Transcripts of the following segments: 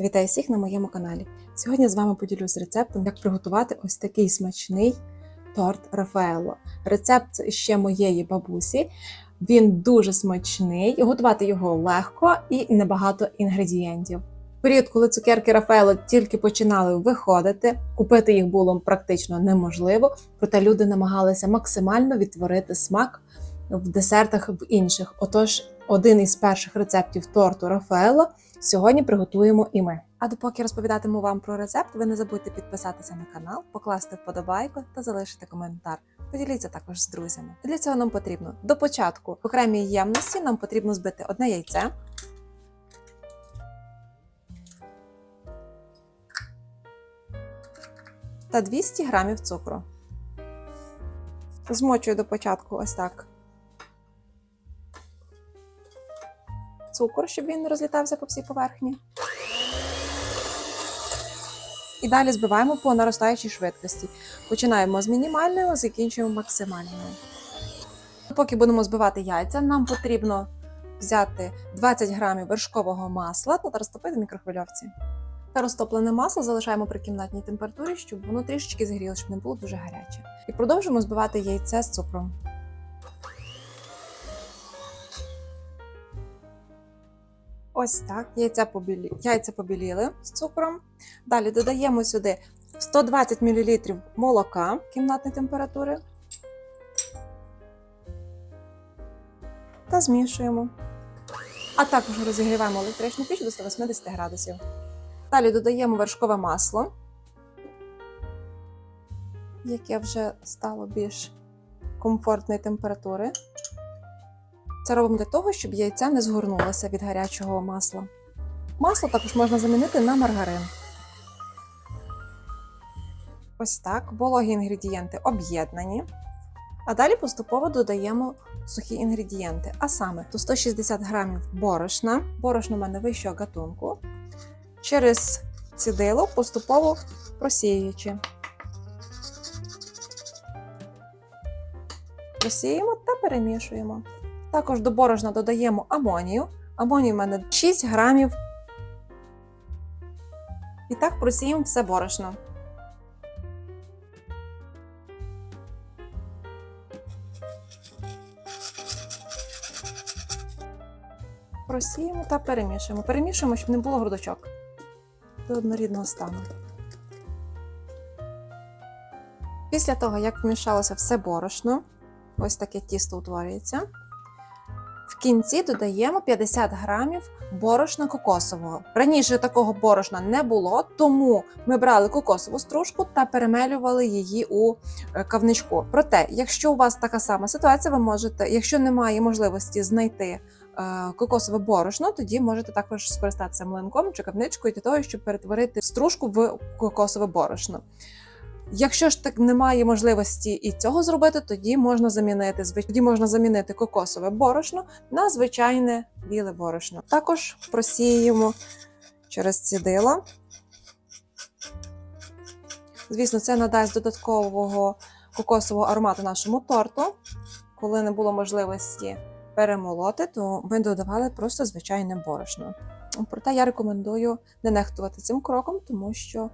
Вітаю всіх на моєму каналі. Сьогодні з вами поділюсь рецептом, як приготувати ось такий смачний торт Рафаелло. Рецепт ще моєї бабусі. Він дуже смачний, готувати його легко і небагато інгредієнтів. В період, коли цукерки Рафаелло тільки починали виходити, купити їх було практично неможливо, проте люди намагалися максимально відтворити смак в десертах в інших. Отож, один із перших рецептів торту Рафаелло сьогодні приготуємо і ми. А допоки розповідатиму вам про рецепт, ви не забудьте підписатися на канал, покласти вподобайку та залишити коментар. Поділіться також з друзями. Для цього нам потрібно до початку в окремій ємності нам потрібно збити одне яйце. Та 200 грамів цукру. Змочую до початку ось так цукор, щоб він не розлітався по всій поверхні. І далі збиваємо по наростаючій швидкості. Починаємо з мінімальної, закінчуємо максимальною. Поки будемо збивати яйця, нам потрібно взяти 20 грамів вершкового масла та розтопити в мікрохвильовці. Та розтоплене масло залишаємо при кімнатній температурі, щоб воно трішечки згріло, щоб не було дуже гаряче. І продовжуємо збивати яйце з цукром. Ось так. Яйця, побілі... Яйця побіліли з цукром. Далі додаємо сюди 120 мл молока кімнатної температури та змішуємо. А також розігріваємо електричну піч до 180 градусів. Далі додаємо вершкове масло, яке вже стало більш комфортної температури. Це робимо для того, щоб яйця не згорнулося від гарячого масла. Масло також можна замінити на маргарин. Ось так. Вологі інгредієнти об'єднані. А далі поступово додаємо сухі інгредієнти, а саме то 160 грамів борошна, борошно в мене вищого гатунку, через цідило поступово просіюючи. Просіємо та перемішуємо. Також до борошна додаємо амонію. Амонію в мене 6 грамів. І так просіємо все борошно. Просіємо та перемішуємо. Перемішуємо, щоб не було грудочок до однорідного стану. Після того, як вмішалося все борошно, ось таке тісто утворюється. В кінці додаємо 50 грамів борошна кокосового. Раніше такого борошна не було, тому ми брали кокосову стружку та перемелювали її у е, кавничку. Проте, якщо у вас така сама ситуація, ви можете, якщо немає можливості знайти е, кокосове борошно, тоді можете також скористатися млинком чи кавничкою для того, щоб перетворити стружку в кокосове борошно. Якщо ж так немає можливості і цього зробити, тоді можна замінити тоді можна замінити кокосове борошно на звичайне біле борошно. Також просіємо через цідило. Звісно, це надасть додаткового кокосового аромату нашому торту. Коли не було можливості перемолоти, то ми додавали просто звичайне борошно. Проте я рекомендую не нехтувати цим кроком, тому що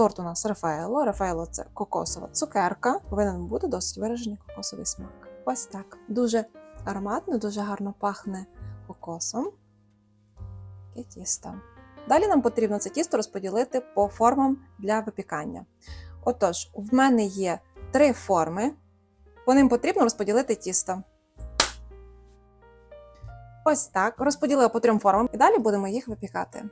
Торт у нас Рафаело. Рафаело це кокосова цукерка. Повинен бути досить виражений кокосовий смак. Ось так. Дуже ароматно, дуже гарно пахне кокосом. Таке тісто. Далі нам потрібно це тісто розподілити по формам для випікання. Отож, в мене є три форми. По ним потрібно розподілити тісто. Ось так. Розподілила по трьом формам і далі будемо їх випікати.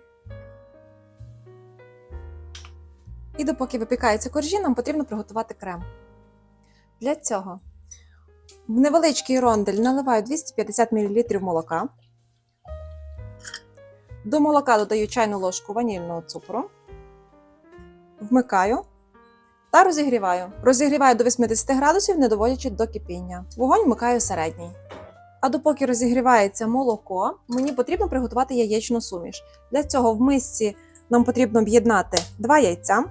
І допоки випікається коржі, нам потрібно приготувати крем. Для цього в невеличкий рондель наливаю 250 мл молока. До молока додаю чайну ложку ванільного цукру, вмикаю та розігріваю. Розігріваю до 80 градусів, не доводячи до кипіння. Вогонь вмикаю середній. А допоки розігрівається молоко, мені потрібно приготувати яєчну суміш. Для цього в мисці нам потрібно об'єднати два яйця.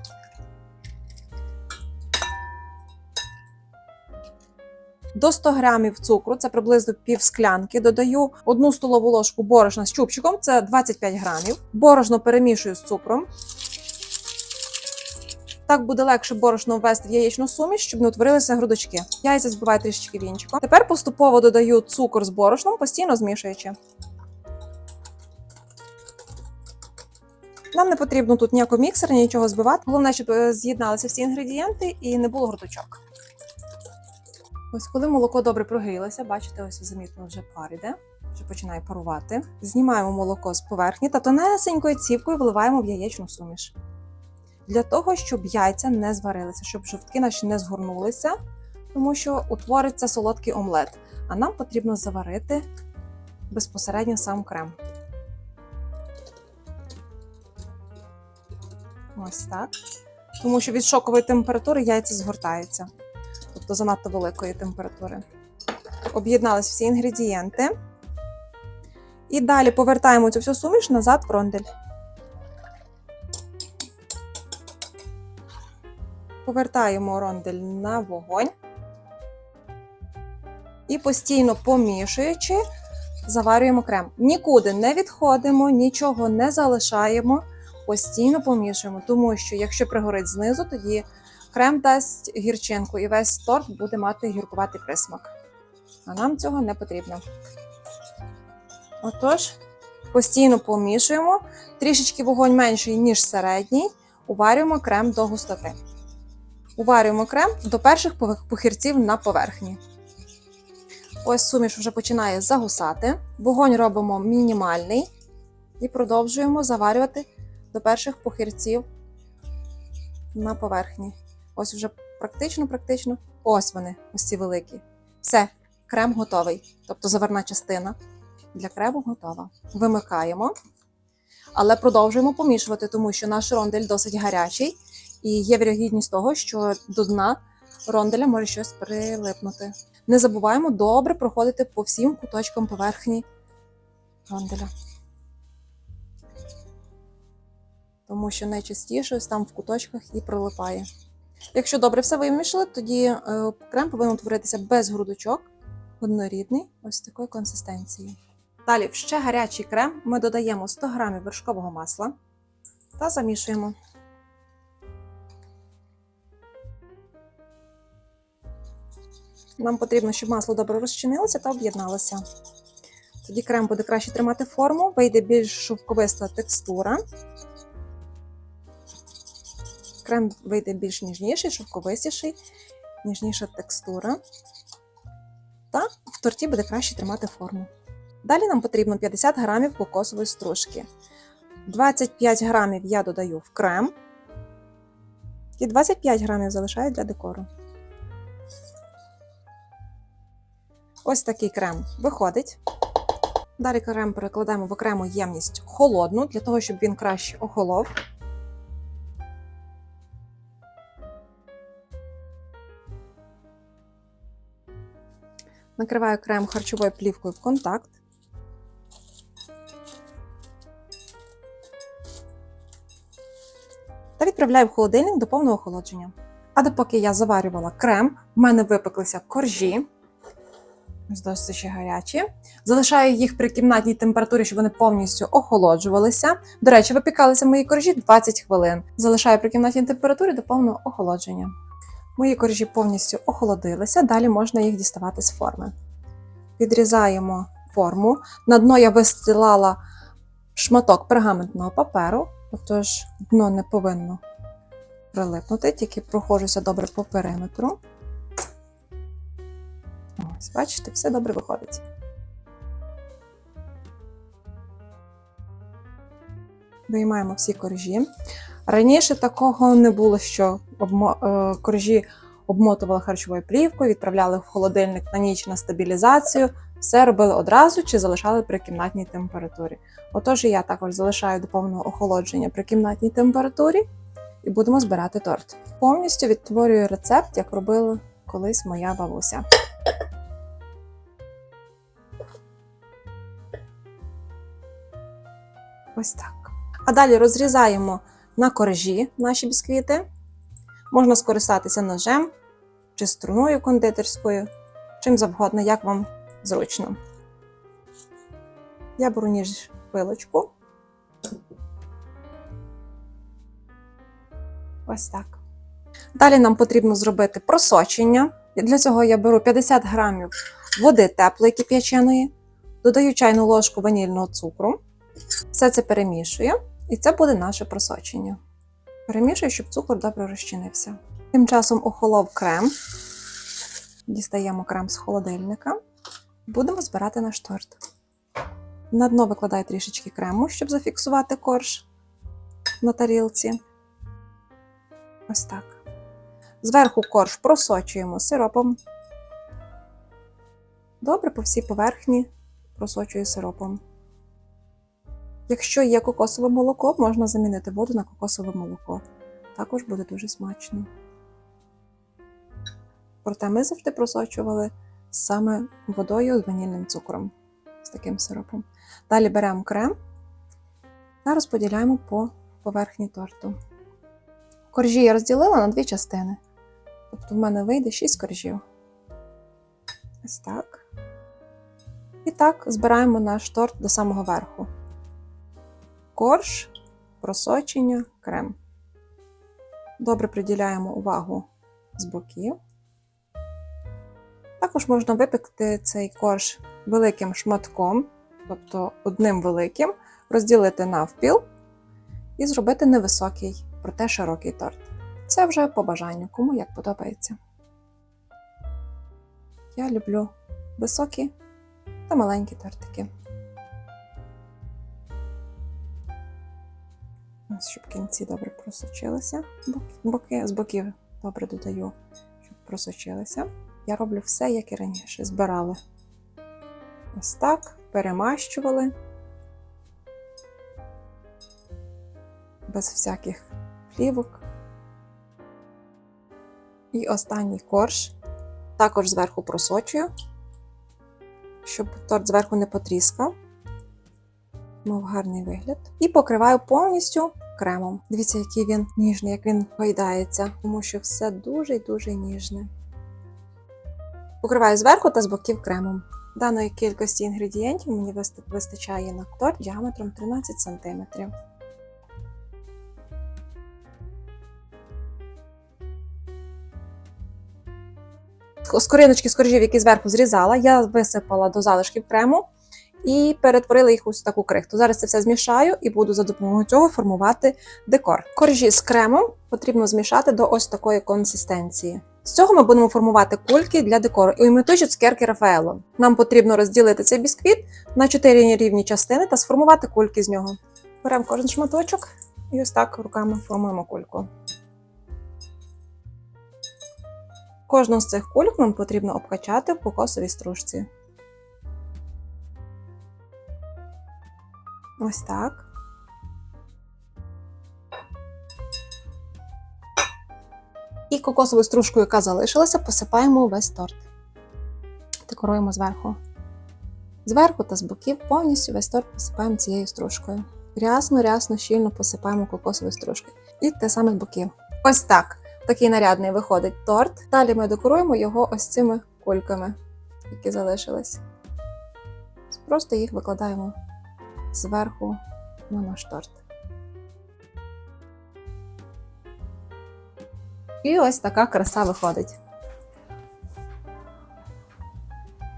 До 100 грамів цукру, це приблизно пів склянки. Додаю одну столову ложку борошна з чубчиком, це 25 грамів. Борошно перемішую з цукром. Так буде легше борошно ввести в яєчну суміш, щоб не утворилися грудочки. Яйця збиваю трішечки вінчиком. Тепер поступово додаю цукор з борошном, постійно змішуючи. Нам не потрібно тут ніякого міксера, нічого збивати. Головне, щоб е, з'єдналися всі інгредієнти і не було грудочок. Ось коли молоко добре прогрілося, бачите, ось замітно вже пар іде, вже починає парувати. Знімаємо молоко з поверхні та тонесенькою цівкою вливаємо в яєчну суміш. Для того, щоб яйця не зварилися, щоб жовтки наші не згорнулися, тому що утвориться солодкий омлет. А нам потрібно заварити безпосередньо сам крем. Ось так. Тому що від шокової температури яйця згортаються, тобто занадто великої температури. Об'єднались всі інгредієнти. І далі повертаємо цю всю суміш назад в рондель. Повертаємо рондель на вогонь. І постійно помішуючи, заварюємо крем. Нікуди не відходимо, нічого не залишаємо постійно помішуємо, тому що якщо пригорить знизу, тоді крем дасть гірчинку і весь торт буде мати гіркуватий присмак. А нам цього не потрібно. Отож, постійно помішуємо, трішечки вогонь менший, ніж середній, уварюємо крем до густоти. Уварюємо крем до перших похирців на поверхні. Ось суміш вже починає загусати. Вогонь робимо мінімальний і продовжуємо заварювати до перших похирців на поверхні. Ось вже практично, практично. Ось вони, ось ці великі. Все, крем готовий. Тобто заверна частина для крему готова. Вимикаємо, але продовжуємо помішувати, тому що наш рондель досить гарячий, і є вірогідність того, що до дна ронделя може щось прилипнути. Не забуваємо добре проходити по всім куточкам поверхні ронделя. Тому що найчастіше ось там в куточках і прилипає. Якщо добре все вимішали, тоді е, крем повинен утворитися без грудочок, однорідний, ось такої консистенції. Далі в ще гарячий крем ми додаємо 100 г вершкового масла та замішуємо. Нам потрібно, щоб масло добре розчинилося та об'єдналося. Тоді крем буде краще тримати форму, вийде більш шовковиста текстура крем вийде більш ніжніший, шовковистіший, ніжніша текстура. Та в торті буде краще тримати форму. Далі нам потрібно 50 грамів кокосової стружки. 25 грамів я додаю в крем. І 25 грамів залишаю для декору. Ось такий крем виходить. Далі крем перекладаємо в окрему ємність холодну, для того, щоб він краще охолов. Накриваю крем харчовою плівкою в контакт. Та відправляю в холодильник до повного охолодження. А допоки я заварювала крем, в мене випеклися коржі. Ось досить ще гарячі. Залишаю їх при кімнатній температурі, щоб вони повністю охолоджувалися. До речі, випікалися мої коржі 20 хвилин. Залишаю при кімнатній температурі до повного охолодження. Мої коржі повністю охолодилися, далі можна їх діставати з форми. Відрізаємо форму. На дно я вистилала шматок пергаментного паперу, отож дно не повинно прилипнути, тільки проходжуся добре по периметру. Ось, бачите, все добре виходить. Виймаємо всі коржі. Раніше такого не було, що. Е, коржі обмотували харчовою плівкою, відправляли в холодильник на ніч на стабілізацію. Все робили одразу чи залишали при кімнатній температурі. Отож, я також залишаю до повного охолодження при кімнатній температурі і будемо збирати торт. Повністю відтворюю рецепт, як робила колись моя бабуся. Ось так. А далі розрізаємо на коржі наші бісквіти. Можна скористатися ножем, чи струною кондитерською, чим завгодно, як вам зручно. Я беру ніж пилочку. Ось так. Далі нам потрібно зробити просочення. Для цього я беру 50 грамів води теплої кип'яченої, додаю чайну ложку ванільного цукру. Все це перемішую, і це буде наше просочення. Перемішую, щоб цукор добре розчинився. Тим часом охолов крем. Дістаємо крем з холодильника. Будемо збирати наш торт. На дно викладаю трішечки крему, щоб зафіксувати корж на тарілці. Ось так. Зверху корж просочуємо сиропом. Добре по всій поверхні просочую сиропом. Якщо є кокосове молоко, можна замінити воду на кокосове молоко. Також буде дуже смачно. Проте ми завжди просочували саме водою з ванільним цукром, з таким сиропом. Далі беремо крем та розподіляємо по поверхні торту. Коржі я розділила на дві частини. Тобто в мене вийде 6 коржів. Ось так. І так збираємо наш торт до самого верху. Корж, просочення, крем. Добре приділяємо увагу з боків. Також можна випекти цей корж великим шматком, тобто одним великим, розділити навпіл і зробити невисокий, проте широкий торт. Це вже по бажанню, кому як подобається. Я люблю високі та маленькі тортики. Ось, щоб кінці добре просочилися. Боки, з боків добре додаю, щоб просочилися. Я роблю все, як і раніше. Збирали. Ось так, перемащували. Без всяких плівок. І останній корж також зверху просочую, щоб торт зверху не потріскав. Мав гарний вигляд. І покриваю повністю кремом. Дивіться, який він ніжний, як він гойдається, тому що все дуже і дуже ніжне. Покриваю зверху та з боків кремом. Даної кількості інгредієнтів мені вистачає на торт діаметром 13 см. Скориночки з коржів, які зверху зрізала, я висипала до залишків крему і перетворила їх у таку крихту. Зараз це все змішаю і буду за допомогою цього формувати декор. Коржі з кремом потрібно змішати до ось такої консистенції. З цього ми будемо формувати кульки для декору, імітуючи цукерки Рафаело. Нам потрібно розділити цей бісквіт на 4 рівні частини та сформувати кульки з нього. Беремо кожен шматочок і ось так руками формуємо кульку. Кожну з цих кульок нам потрібно обкачати в кокосовій стружці. Ось так. І кокосовою стружкою, яка залишилася, посипаємо весь торт. Декоруємо зверху. Зверху та з боків повністю весь торт посипаємо цією стружкою. Рясно, рясно, щільно посипаємо кокосовою стружкою. І те саме з боків. Ось так. Такий нарядний виходить торт. Далі ми декоруємо його ось цими кульками, які залишились. Просто їх викладаємо зверху на наш торт. І ось така краса виходить.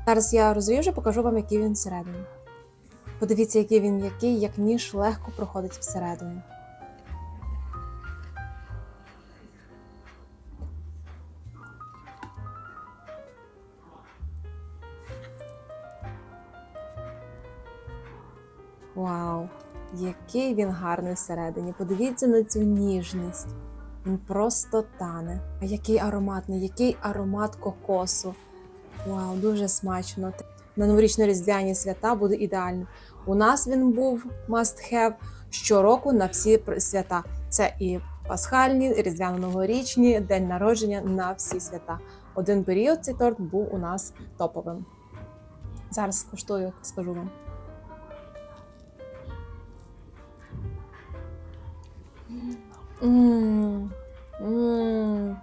Зараз я розріжу, покажу вам, який він всередині. Подивіться, який він м'який, як ніж легко проходить всередину. Вау! Який він гарний всередині. Подивіться на цю ніжність. Він просто тане. А який ароматний, який аромат кокосу. Вау, дуже смачно. На новорічно-різдвяні свята буде ідеально. У нас він був must have щороку на всі свята. Це і пасхальні, і різдвяно-новорічні, день народження на всі свята. Один період цей торт був у нас топовим. Зараз скуштую, скажу вам. Мм. Мм.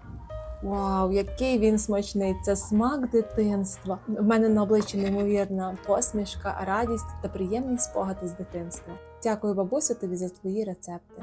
Вау, який він смачний! Це смак дитинства. У мене на обличчі неймовірна посмішка, радість та приємні спогади з дитинства. Дякую, бабусю, тобі за твої рецепти.